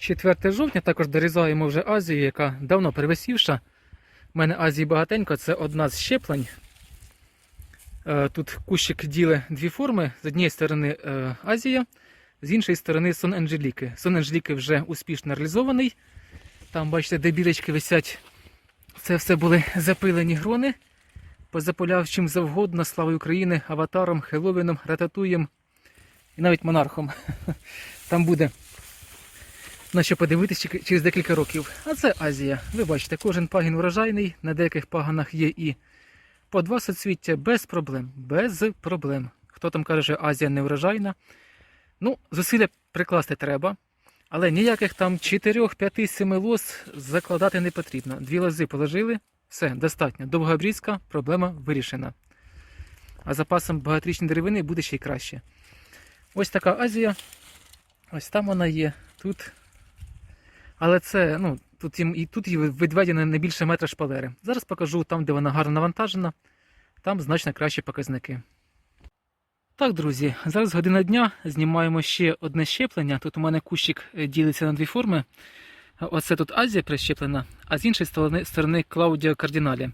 4 жовтня також дорізаємо вже Азію, яка давно перевисівша. У мене Азії багатенько, це одна з щеплень. Е, Тут кущик діле дві форми. З однієї сторони е, Азія, з іншої сторони Сон Анжеліки. Сон Анжеліки вже успішно реалізований. Там, бачите, де білечки висять. Це все були запилені грони. Позапуляв чим завгодно, славою України, аватаром, Хеловіном, Рататуєм і навіть монархом. Там буде на що подивитися через декілька років. А це Азія. Ви бачите, кожен пагін врожайний, на деяких паганах є і по два соцвіття без проблем. Без проблем. Хто там каже, що Азія не врожайна? Ну, зусилля прикласти треба. Але ніяких там 4, 5, 7 лоз закладати не потрібно. Дві лози положили, все, достатньо. Довга обрізка, проблема вирішена. А запасом багаторічної деревини буде ще й краще. Ось така Азія. Ось там вона є. Тут. Але це, ну, тут, і тут її відведено не більше метра шпалери. Зараз покажу там, де вона гарно навантажена. Там значно кращі показники. Так, друзі, зараз година дня. Знімаємо ще одне щеплення. Тут у мене кущик е, ділиться на дві форми. Оце тут Азія прищеплена, а з іншої сторони, Клаудіо Кардіналі.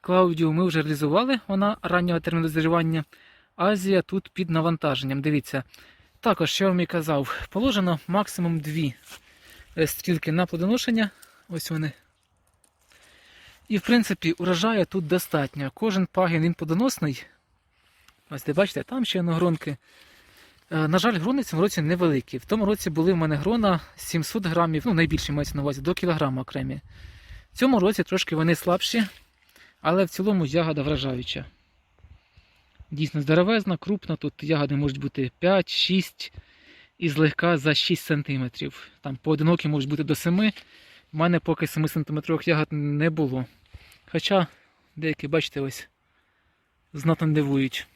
Клаудіо ми вже реалізували, вона раннього терміну дозрівання. Азія тут під навантаженням. Дивіться. Також, що я вам і казав, положено максимум дві стрілки на плодоношення. Ось вони. І, в принципі, урожаю тут достатньо. Кожен пагін він плодоносний. Ось де бачите, там ще нагронки. Е, На жаль, грони в цьому році невеликі. В тому році були в мене грона 700 грамів, ну найбільше мається на увазі, до кілограма окремі. В цьому році трошки вони слабші, але в цілому ягода вражаюча. Дійсно здоровезна, крупна. Тут ягоди можуть бути 5, 6 і злегка за 6 см. Там поодинокі можуть бути до 7. У мене поки 7 см ягод не було. Хоча деякі, бачите, ось знатно дивують.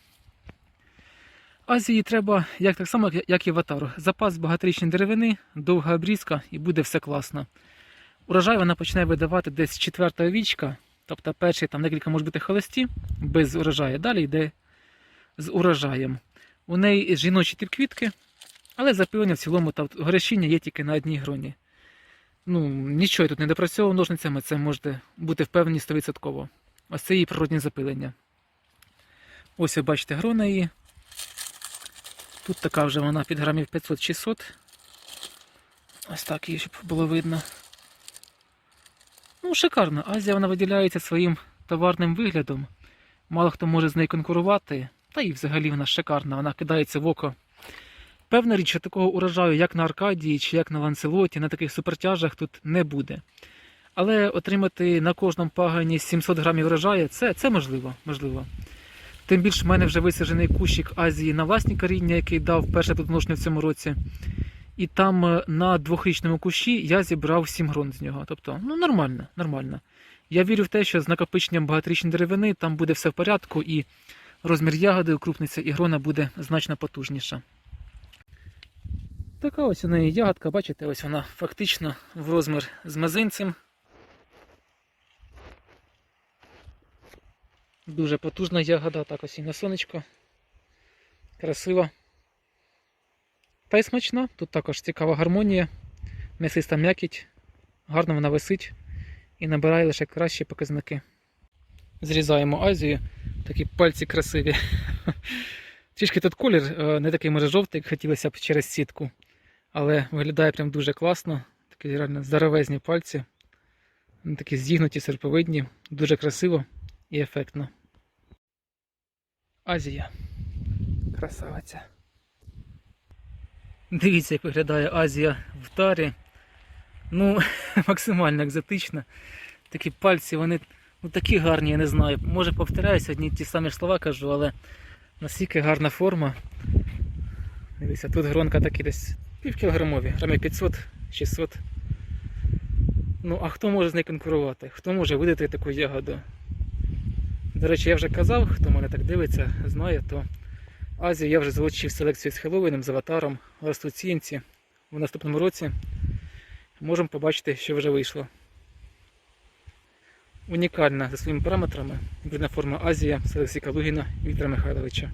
Азії треба, як так само, як і ватару. Запас багаторічної деревини, довга обрізка і буде все класно. Урожай вона почне видавати десь з 4 вічка, тобто перші там декілька може бути холості, без урожаю. Далі йде з урожаєм. У неї жіночі типквітки, але запилення в цілому та горещіння є тільки на одній гроні. Ну, нічого я тут не допрацьовував ножницями, це можете бути впевнені 100%. Ось це її природні запилення. Ось ви бачите грона її. Тут така вже вона під грамів 500-600. Ось так її, щоб було видно. Ну, шикарно. Азія вона виділяється своїм товарним виглядом. Мало хто може з нею конкурувати. Та і взагалі вона шикарна, вона кидається в око. Певна річ, що такого урожаю, як на Аркадії чи як на Ланцелоті, на таких супертяжах тут не буде. Але отримати на кожному пагані 700 грамів врожаю, це, це можливо, можливо. Тим більше в мене вже висаджений кущик Азії на власні коріння, який дав перше плодоношення в цьому році. І там е, на двохрічному кущі я зібрав 7 грон з нього. Тобто, ну нормально, нормально. Я вірю в те, що з накопиченням багаторічної деревини там буде все в порядку, і розмір ягоди укрупниться, і грона буде значно потужніша. Така ось у неї ягодка, бачите, ось вона фактично в розмір з мизинцем. Дуже потужна ягода, так ось і на сонечко. Красива. Та й смачна. Тут також цікава гармонія, м'ясиста м'якіть, гарно вона висить і набирає лише кращі показники. Зрізаємо Азію, такі пальці красиві. Трішки тут колір е, не такий може жовтий, як хотілося б через сітку. Але виглядає прям дуже класно. Такі реально здоровезні пальці. Вони такі зігнуті, серповидні, дуже красиво і ефектно. Азія. Красавиця. Дивіться, як виглядає Азія в тарі. Ну, максимально екзотично. Такі пальці, вони ну, такі гарні, я не знаю. Може повторяюся, одні ті самі слова кажу, але настільки гарна форма. Дивіться, тут гронка такі десь півкілограмові, грамів 500-600. Ну, а хто може з нею конкурувати? Хто може видати таку ягоду? До речі, я вже казав, хто мене так дивиться, знає, то Азію я вже залучив селекцію з Хеллоуіном, з аватаром, ростуть сінці. В наступному році можемо побачити, що вже вийшло. Унікальна за своїми параметрами гібридна форма Азія селекції Калугіна Віктора Михайловича.